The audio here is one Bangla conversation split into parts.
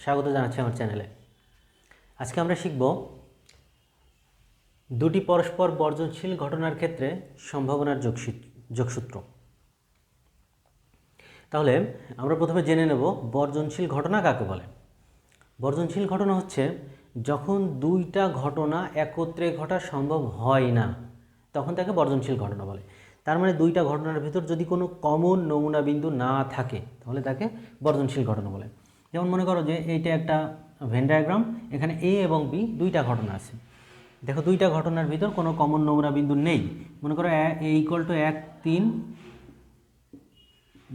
স্বাগত জানাচ্ছি আমার চ্যানেলে। আজকে আমরা শিখব দুটি পরস্পর বর্জনশীল ঘটনার ক্ষেত্রে সম্ভাবনার যোগসূ- যোগসূত্র। তাহলে আমরা প্রথমে জেনে নেব বর্জনশীল ঘটনা কাকে বলে। বর্জনশীল ঘটনা হচ্ছে যখন দুইটা ঘটনা একত্রে ঘটা সম্ভব হয় না, তখন তাকে বর্জনশীল ঘটনা বলে। তার মানে দুইটা ঘটনার ভিতর যদি কোনো কমন নমুনা বিন্দু না থাকে, তাহলে তাকে বর্জনশীল ঘটনা বলে। যেমন মনে করো যে এইটা একটা ভেন ডায়াগ্রাম এখানে এ এবং বি দুইটা ঘটনা আছে। দেখো দুইটা ঘটনার ভিতর কোনো কমন নমুনা বিন্দু নেই। মনে করো এ ইকুয়াল টু এক, তিন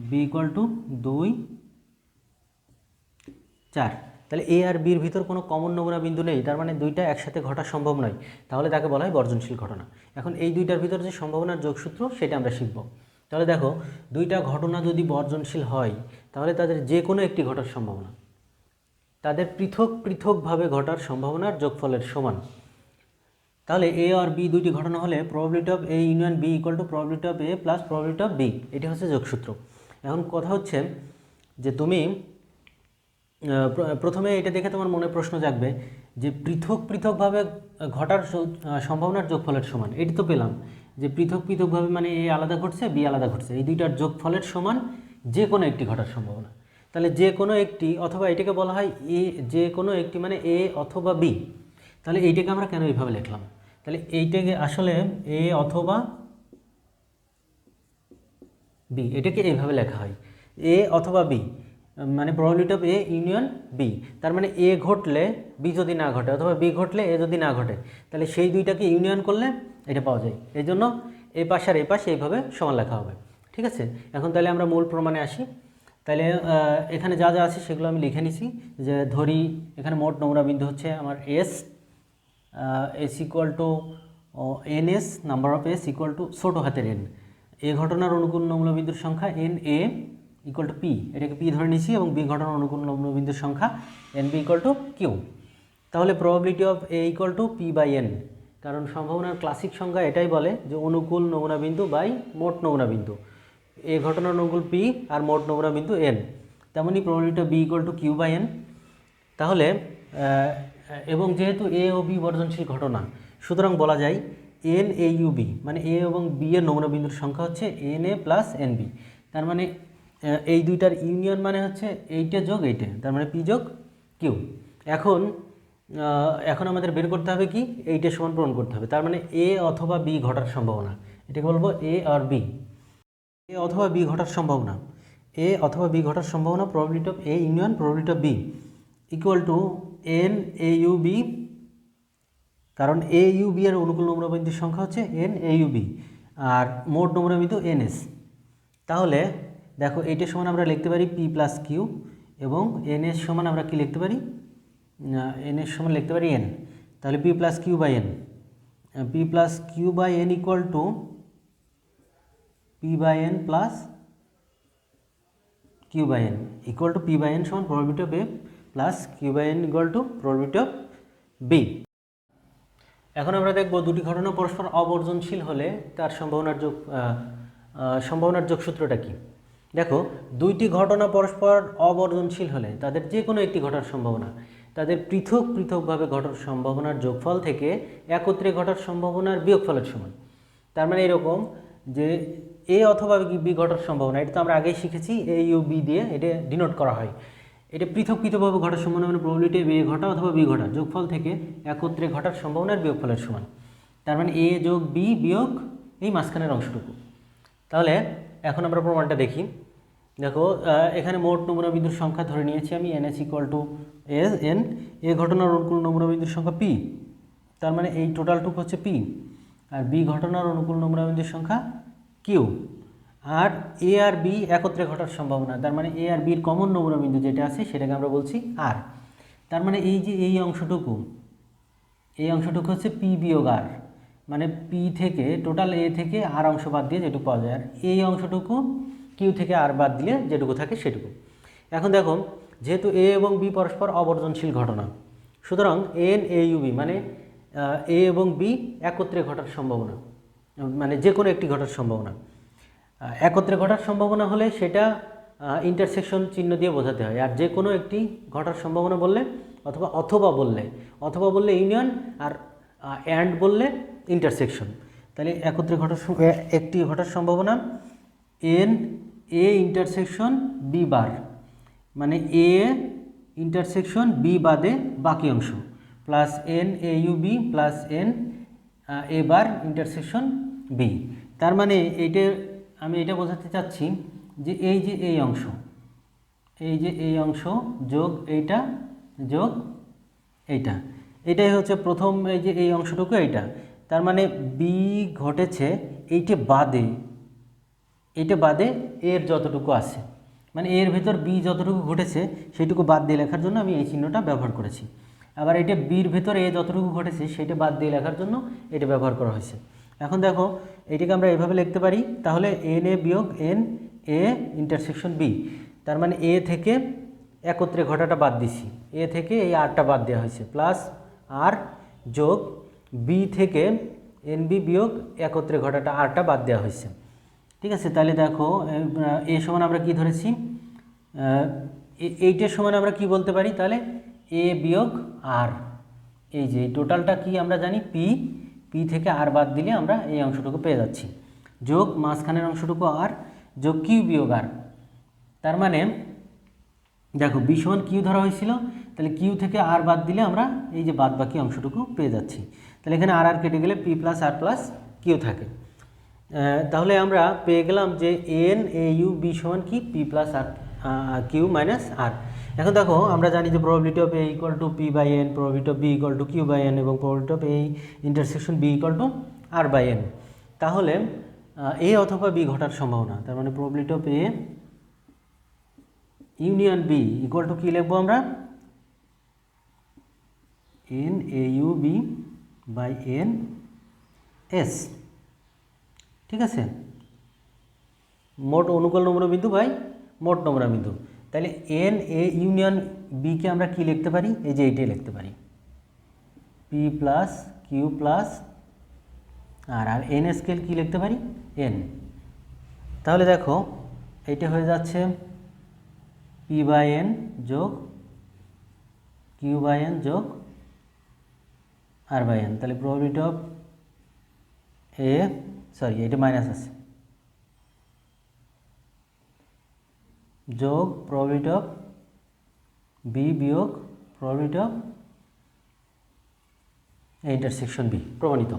বি ইকুয়াল টু দুই, চার। তাহলে এ আর বির ভিতর কোনো কমন নমুনা বিন্দু নেই। তার মানে দুইটা একসাথে ঘটা সম্ভব নয়। তাহলে তাকে বলা হয় বর্জনশীল ঘটনা। এখন এই দুইটার ভিতর যে সম্ভাবনার যোগসূত্র, সেটা আমরা শিখব। তাহলে দেখো, দুইটা ঘটনা যদি বর্জনশীল হয় তাহলে তাদের যে কোনো একটি ঘটার সম্ভাবনা। তাদের পৃথক পৃথকভাবে ঘটার সম্ভাবনার যোগফলের সমান। তাহলে এ আর বি দুইটি ঘটনা হলে probability of A union B equal to probability of A plus probability of B এটি হচ্ছে যোগসূত্র। এখন কথা হচ্ছে যে তুমি প্রথমে এটা দেখে তোমার মনে প্রশ্ন জাগবে যে পৃথক পৃথকভাবে ঘটার সম্ভাবনার যোগফলের সমান। এটি তো পেলাম যে পৃথক পৃথকভাবে মানে এ আলাদা ঘটছে বি আলাদা ঘটছে। এই দুইটার যোগফলের সমান যে কোনো একটি ঘটার সম্ভাবনা। তাহলে যে কোনো একটি অথবা এটাকে বলা হয় এ, যে কোনো একটি মানে এ অথবা বি। তাহলে এইটাকে আমরা কেন এইভাবে লিখলাম? তাহলে এইটাকে আসলে এ অথবা বি, এটাকে এইভাবে লেখা হয়। এ অথবা বি মানে probability of A union B তার মানে এ ঘটলে বি যদি না ঘটে অথবা বি ঘটলে এ যদি না ঘটে, তাহলে সেই দুইটাকে ইউনিয়ন করলে এটা পাওয়া যায়। এই জন্য এ পাশ আর এ পাশ এইভাবে সমান লেখা হবে। ঠিক আছে? এখন তাহলে আমরা মূল প্রমাণে আসি। তাহলে এখানে যা যা আছে সেগুলো আমি লিখে নিছি। যে ধরি, এখানে মোট নমুনা বিন্দু হচ্ছে আমার S S equal to N S number of S equal to ছোটো হাতের এন এ ঘটনার অনুকূল নমুনা বিন্দুর সংখ্যা N A equal to P এটাকে পি ধরে নিছি এবং বি ঘটনার অনুকূল নমুনা বিন্দুর সংখ্যা N B equal to Q তাহলে probability of A equal to P by N কারণ সম্ভাবনার ক্লাসিক সংখ্যা এটাই বলে যে অনুকূল নমুনা বিন্দু বাই মোট নমুনা বিন্দু। এ ঘটনার অনুকূল পি আর মোট নমুনা বিন্দু এন। তেমনই probability B equal to Q by N তাহলে এবং যেহেতু এ ও বি বর্জনশীল ঘটনা, সুতরাং বলা যায় এন এ ইউ বি মানে এ এবং বি এর নমুনা বিন্দুর সংখ্যা হচ্ছে N A plus N B তার মানে এই দুইটার ইউনিয়ন মানে হচ্ছে এইটা যোগ এইটা। তার মানে পি যোগ কিউ এখন এখন আমাদের বের করতে হবে কি? এইটা সমান পূরণ করতে হবে। তার মানে এ অথবা বি ঘটার সম্ভাবনা। এটাকে বলব এ আর বি এ অথবা বি ঘটার সম্ভাবনা। এ অথবা বি ঘটার সম্ভাবনা probability of A union probability of B equal to N A U B কারণ এ ইউ বি এর অনুকূল নমুনা বিন্দুর সংখ্যা হচ্ছে এন এ ইউ বি আর মোট নমুনা বিন্দু এন এস তাহলে, দেখো, এইটার সমান আমরা লিখতে পারি পি প্লাস কিউ এবং এন এস সমান আমরা কি লিখতে পারি? এন এর সমান লিখতে পারি এন তাহলে P plus Q by N P plus Q by N equal to P by N plus Q by N equal to P by N সমান probability of A plus Q by N equal to probability of B এখন আমরা দেখব দুটি ঘটনা পরস্পর অবর্জনশীল হলে তার সম্ভাবনার যোগ সম্ভাবনার যোগসূত্রটা কি? দেখো, দুইটি ঘটনা পরস্পর অবর্জনশীল হলে তাদের যে কোনো একটি ঘটার সম্ভাবনা। তাদের পৃথক পৃথকভাবে ঘটার সম্ভাবনার যোগফল থেকে একত্রে ঘটার সম্ভাবনার বিয়োগফলের সমান। তার মানে এরকম যে এ অথবা বি ঘটার সম্ভাবনা, এটা তো আমরা আগেই শিখেছি এ ইউ বি দিয়ে এটা ডিনোট করা হয়। এটা পৃথক পৃথকভাবে ঘটার সম্ভাবনা মানে প্রবলিটি এ ঘটা অথবা বি ঘটা, যোগফল থেকে একত্রে ঘটার সম্ভাবনার বিয়োগফলের সমান। তার মানে এ যোগ বি বিয়োগ এই মাঝখানের অংশটুকু। তাহলে এখন আমরা প্রমাণটা দেখি। দেখো এখানে মোট নমুনা বিন্দুর সংখ্যা ধরে নিয়েছি আমি N S equal to S N A ঘটনার অনুকূল নমুনা বিন্দুর সংখ্যা পি তার মানে এই টোটালটুকু হচ্ছে পি আর বি ঘটনার অনুকূল নমুনা বিন্দুর সংখ্যা কিউ। আর এ আর বি একত্রে ঘটার সম্ভাবনা, তার মানে এ আর বির কমন নমুনা বিন্দু যেটা আছে সেটাকে আমরা বলছি আর তার মানে এই যে এই অংশটুকু এই অংশটুকু হচ্ছে পি বিয়োগ আর মানে পি থেকে টোটাল এ থেকে আর অংশ বাদ দিয়ে যেটুকু পাওয়া যায়। আর এই অংশটুকু কিউ থেকে আর বাদ দিলে যেটুকু থাকে সেটুকু। এখন দেখো, যেহেতু এ এবং বি পরস্পর অবর্জনশীল ঘটনা, সুতরাং এন এ ইউ বি মানে এ এবং বি একত্রে ঘটার সম্ভাবনা। মানে যে কোনো একটি ঘটার সম্ভাবনা। একত্রে ঘটার সম্ভাবনা হলে সেটা ইন্টারসেকশন চিহ্ন দিয়ে বোঝাতে হয়। আর যে কোনো একটি ঘটার সম্ভাবনা বললে অথবা অথবা বললে অথবা বললে ইউনিয়ন আর অ্যান্ড বললে ইন্টারসেকশন তাহলে একত্রে ঘটার একটি ঘটার সম্ভাবনা N A intersection B bar মানে এ ইন্টারসেকশন বি বাদে বাকি অংশ। Plus N A U B plus N A bar intersection B তার মানে এইটা আমি এটা বোঝাতে চাচ্ছি যে এই যে এই অংশ, এই যে এই অংশ যোগ এইটা যোগ এইটা, এটাই হচ্ছে প্রথম এই যে এই অংশটুকু এইটা। তার মানে বি ঘটেছে এইটা বাদে এইটা বাদে এর যতটুকু আছে। মানে এর ভেতর বি যতটুকু ঘটেছে সেইটুকু বাদ দিয়ে লেখার জন্য আমি এই চিহ্নটা ব্যবহার করেছি। আবার এটা বির ভেতর এ যতটুকু ঘটেছে সেটা বাদ দিয়ে লেখার জন্য এটা ব্যবহার করা হয়েছে। এখন দেখো, এটাকে আমরা এভাবে লিখতে পারি, তাহলে এন এ বিয়োগ এন এ ইন্টারসেকশন বি তার মানে এ থেকে একত্রে ঘটাটা বাদ দিছি। এ থেকে এই আরটা বাদ দেওয়া হয়েছে প্লাস আর যোগ বি থেকে এন বি বিয়োগ একত্রে ঘটাটা আরটা বাদ দেওয়া হয়েছে। ঠিক আছে, তাহলে দেখো, এ- সমান আমরা কি ধরেছি? এইটার সমান আমরা কি বলতে পারি? তাহলে এ বিয়োগ আর এই যে টোটালটা কি আমরা জানি? পি পি থেকে আর বাদ দিলে আমরা এই অংশটুকু পেয়ে যাচ্ছি। যোগ মাঝখানের অংশটুকু আর যোগ কিউ বিয়োগ আর তার মানে দেখো বি সমান কিউ ধরা হয়েছিল, তাহলে কিউ থেকে আর বাদ দিলে আমরা এই যে বাদ বাকি অংশটুকু পেয়ে যাচ্ছি। তাহলে এখানে আর আর কেটে গেলে P plus R plus Q থাকে। তাহলে আমরা পেয়ে গেলাম যে এন এ ইউ বি সমান কি? P plus R Q minus R এখন দেখো, আমরা জানি যে probability of A equal to P by N probability of B equal to Q by N এবং probability of A intersection B equal to R by N তাহলে এ অথবা বি ঘটার সম্ভাবনা, তার মানে probability of A union B equal to কী লিখব আমরা? N A U B by N S ঠিক আছে? মোট অনুকূল নম্র বিন্দু বাই মোট নম্রা বিন্দু। তাহলে এন এ ইউনিয়ন বিকে আমরা কি লিখতে পারি? এই যে এইটাই লিখতে পারি। P plus Q plus R আর এন স্কেল কী লিখতে পারি? এন তাহলে দেখো এইটা হয়ে যাচ্ছে পি বাই এন যোগ কিউ বাই এন যোগ আর বাই এন তাহলে প্রবাবিলিটি অফ এ সরি এটা মাইনাস আছে। যোগ প্রবিট অফ বি বিয়োগ প্রবিট অফ ইন্টারসেকশন বি প্রমাণিত।